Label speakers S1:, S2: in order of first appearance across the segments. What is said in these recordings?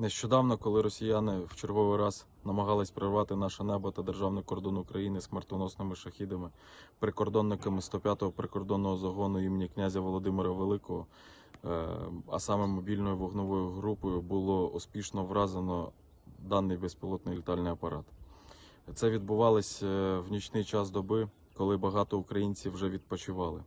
S1: Нещодавно, коли росіяни в черговий раз намагались прорвати наше небо та державний кордон України смертоносними шахідами, прикордонниками 105-го прикордонного загону імені князя Володимира Великого, е, а саме мобільною вогневою групою, було успішно вразено даний безпілотний літальний апарат. Це відбувалось е, в нічний час доби, коли багато українців вже відпочивали.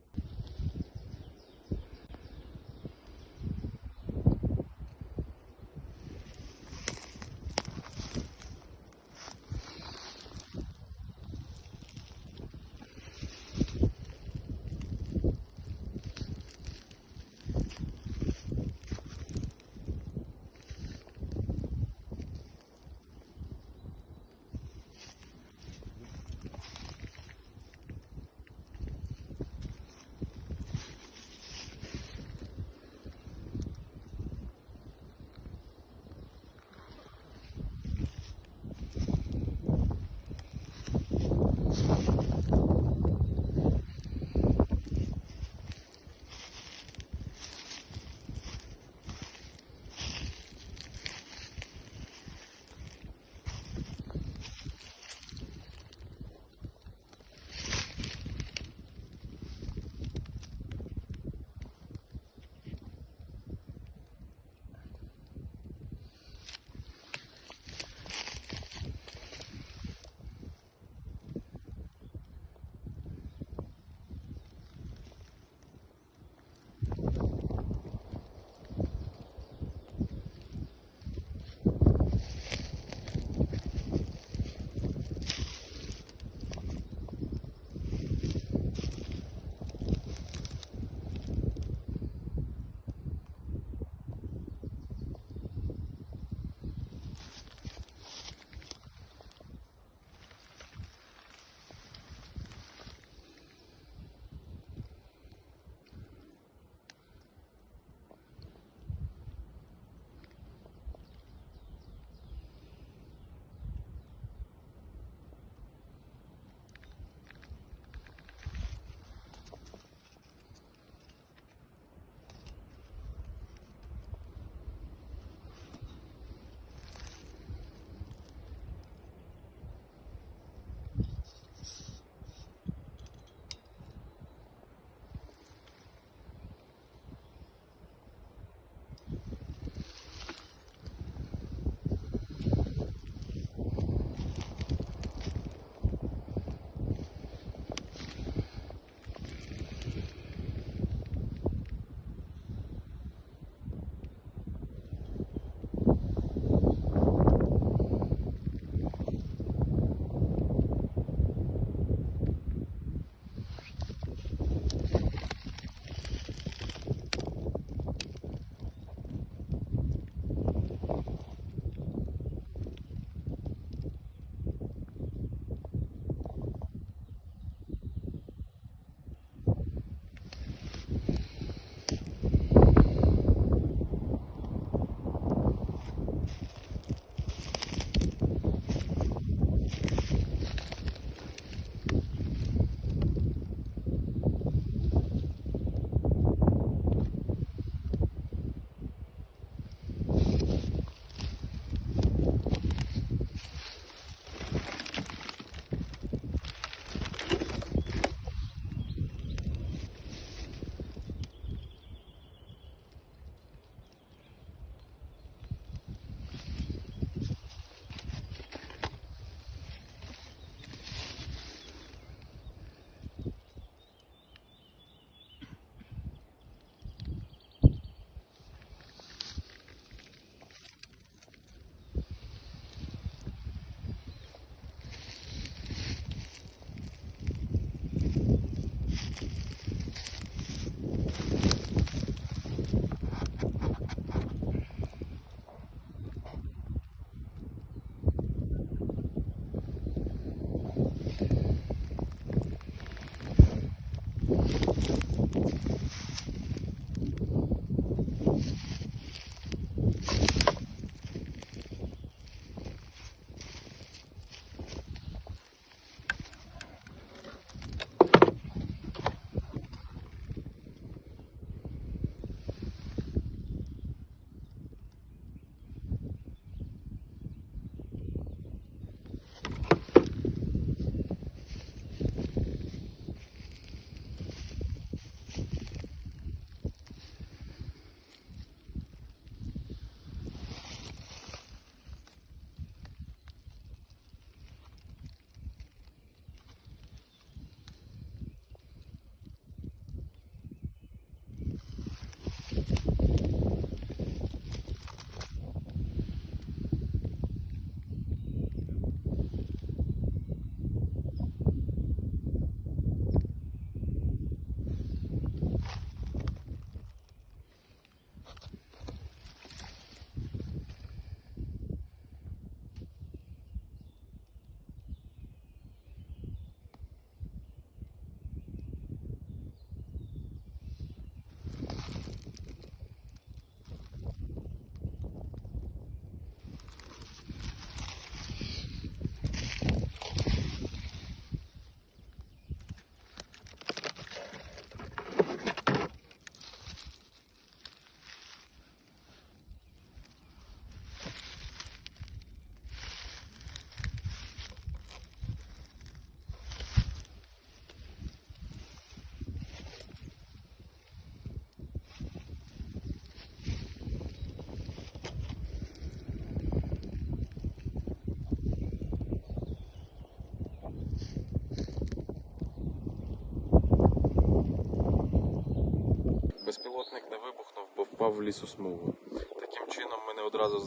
S1: Впав в лісосмугу. Таким чином ми не одразу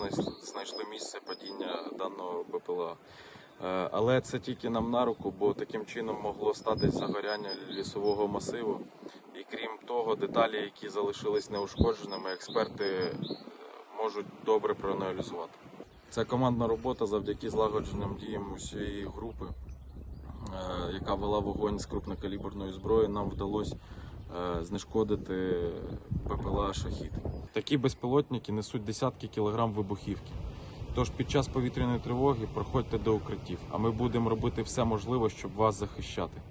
S1: знайшли, місце падіння даного БПЛА. Е, Але це тільки нам на руку, бо таким чином могло статися загоряння лісового масиву. І крім того, деталі, які залишились неушкодженими, експерти е, можуть добре проаналізувати. Це командна робота завдяки злагодженим діям усієї групи, е, яка вела вогонь з крупнокаліберної зброї. Нам вдалося знешкодити ППЛА шахід. Такі безпілотники несуть десятки кілограм вибухівки. Тож під час повітряної тривоги проходьте до укриттів, а ми будемо робити все можливе, щоб вас захищати.